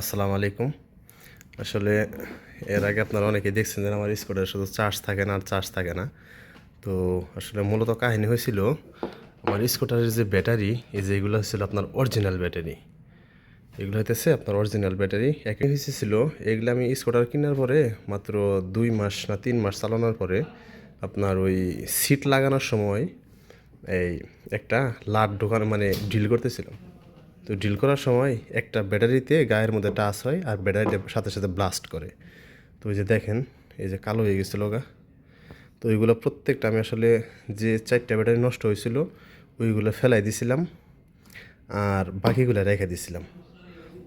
আসসালামু আলাইকুম। আসলে এর আগে আপনারা অনেকেই দেখছেন যে আমার স্কুটারে শুধু চার্জ থাকে না আর চার্জ থাকে না। তো আসলে মূলত কাহিনী হয়েছিল, আমার স্কুটারের যে ব্যাটারি এই যে এগুলো হচ্ছিল আপনার অরিজিনাল ব্যাটারি এগুলো হইতেছে আপনার অরিজিনাল ব্যাটারি একই হয়েছিল এগুলো আমি স্কুটার কেনার পরে মাত্র দুই মাস না তিন মাস চালানোর পরে আপনার ওই সিট লাগানোর সময় এই একটা লাট ঢোকানো মানে ড্রিল করতেছিলাম। তো ড্রিল করার সময় একটা ব্যাটারিতে গায়ের মধ্যে টাচ হয় আর ব্যাটারিটা সাথে সাথে ব্লাস্ট করে। তো ওই যে দেখেন, এই যে কালো হয়ে গেছিল গা। তো ওইগুলো প্রত্যেকটা আমি আসলে যে চারটা ব্যাটারি নষ্ট হয়েছিল, ওইগুলো ফেলাই দিছিলাম আর বাকিগুলো রেখে দিছিলাম।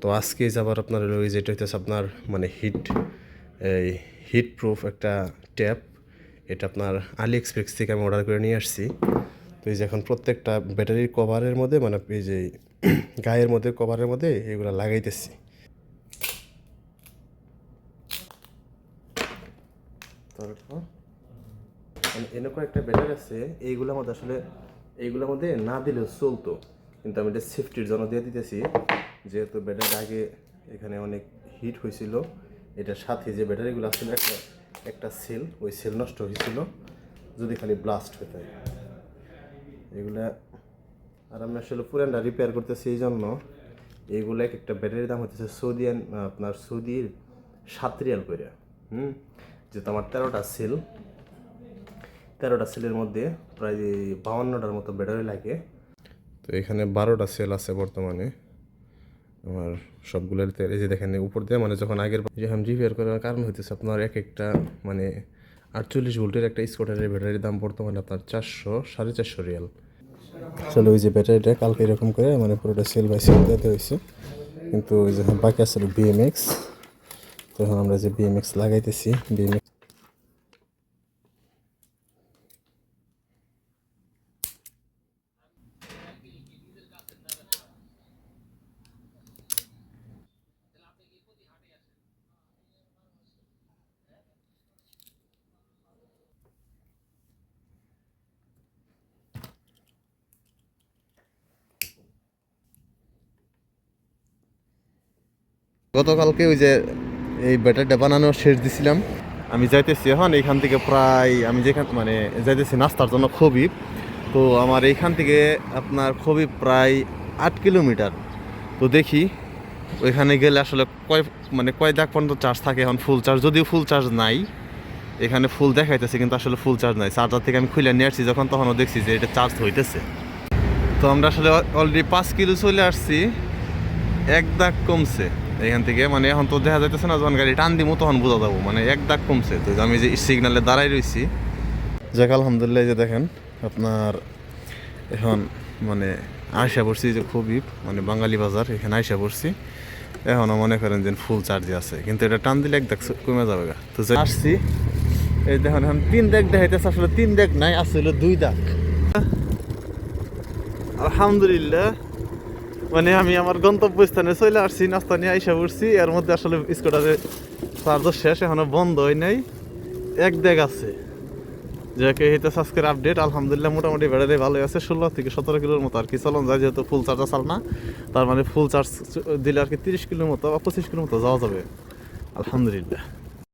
তো আজকে যাবার আপনার হলো ওই যেটা হইতেছে আপনার মানে হিট এই হিট প্রুফ একটা ট্যাপ এটা আপনার আলি এক্সপ্রেস থেকে আমি অর্ডার করে নিয়ে আসছি। তো এই যে এখন প্রত্যেকটা ব্যাটারির কভারের মধ্যে মানে এই যে গায়ের মধ্যে, কভারের মধ্যে এগুলো লাগাইতেছি। তারপর মানে একটা ব্যাটারি আছে এইগুলোর মধ্যে আসলে এইগুলোর মধ্যে না দিলেও চলতো। কিন্তু আমি এটা সেফটির জন্য দিয়ে দিতেছি, যেহেতু ব্যাটারি আগে এখানে অনেক হিট হয়েছিল, এটার সাথে যে ব্যাটারিগুলো আসলে একটা একটা সেল, ওই সেল নষ্ট হয়েছিল, যদি খালি ব্লাস্ট হয়ে থাকে এগুলা আর আমি আসলে পুরানটা রিপেয়ার করতেছি এই জন্য এইগুলো এক একটা ব্যাটারির দাম হচ্ছে সৌদিয়ান, আপনার সৌদির সাত রিয়াল করে হুম? যেহেতু আমার তেরোটা সেল তেরোটা সেলের মধ্যে প্রায় বাউান্নটার মতো ব্যাটারি লাগে। তো এখানে বারোটা সেল আছে বর্তমানে। আমার সবগুলোর তেল এই যে দেখেন উপর দিয়ে মানে যখন আগের যে আমি রিপেয়ার করার কারণ হইতেছে আপনার এক একটা মানে আটচল্লিশ ভোল্টের একটা স্কুটারের ব্যাটারির দাম বর্তমানে আপনার চারশো, সাড়ে চারশো রিয়াল। আসলে ওই যে ব্যাটারিটা কালকে এরকম করে মানে পুরোটা সেল বাই সেল দিতে হয়েছে। কিন্তু ওই যে বাকি আসলে বিএমএক্স তো এখন আমরা যে বিএমএক্স লাগাইতেছি বিএমএক্স গতকালকে ওই যে এই ব্যাটারটা বানানো শেষ দিছিলাম। আমি যাইতেছি এখন এইখান থেকে প্রায় আমি যেখান মানে যাইতেছি নাস্তার জন্য খুবই তো আমার এইখান থেকে আপনার খুবই প্রায় আট কিলোমিটার। তো দেখি, ওইখানে গেলে আসলে কয় মানে কয় দাগ পর্যন্ত চার্জ থাকে এখন ফুল চার্জ? যদিও ফুল চার্জ নাই, এখানে ফুল দেখাইতেছে কিন্তু আসলে ফুল চার্জ নাই। চার্জার থেকে আমি খুলে নিয়ে আসছি, যখন তখনও দেখছি যে এটা চার্জ হইতেছে। তো আমরা আসলে অলরেডি পাঁচ কিলো চলে আসছি, এক দাগ কমছে। এখান থেকে মানে এখন তো দেখা যাইতেছে না যখন গাড়ি টান দিমো, তখন বোঝা যাব। মানে এক দাগ কমছে। তো আমি যে সিগনালে দাঁড়াই রয়েছি যাক, আলহামদুলিল্লাহ যে দেখেন, আপনার এখন মানে আয়সা পড়ছি যে খুবই মানে বাঙালি বাজার, এখানে আয়সা পড়ছি। এখনও মনে করেন যে ফুল চার্জে আছে। কিন্তু এটা টান দিলে এক দাগ কমে যাবে গা। তো আসছি, এই দেখুন, এখন তিন দাগ দেখাইতেছে, আসলে তিন দাগ নাই আসলে দুই দাগ। আলহামদুলিল্লাহ মানে আমি আমার গন্তব্যস্থানে চলে আসছি, নাস্তা নিয়ে আইসা পড়ছি। এর মধ্যে আসলে স্কুটারে চার্জার শেষ, এখনও বন্ধ হয় নাই। এক দেগ আছে। যাকে হিতে আজকের আপডেট আলহামদুলিল্লাহ মোটামুটি ব্যাটারি ভালোই আছে। ষোলো থেকে সতেরো কিলোর মতো আর কি চলন যায়, যেহেতু ফুল চার্জ চাল না। তার মানে ফুল চার্জ দিলে আর কি তিরিশ কিলোর মতো বা পঁচিশ কিলোর মতো যাওয়া যাবে। আলহামদুলিল্লাহ।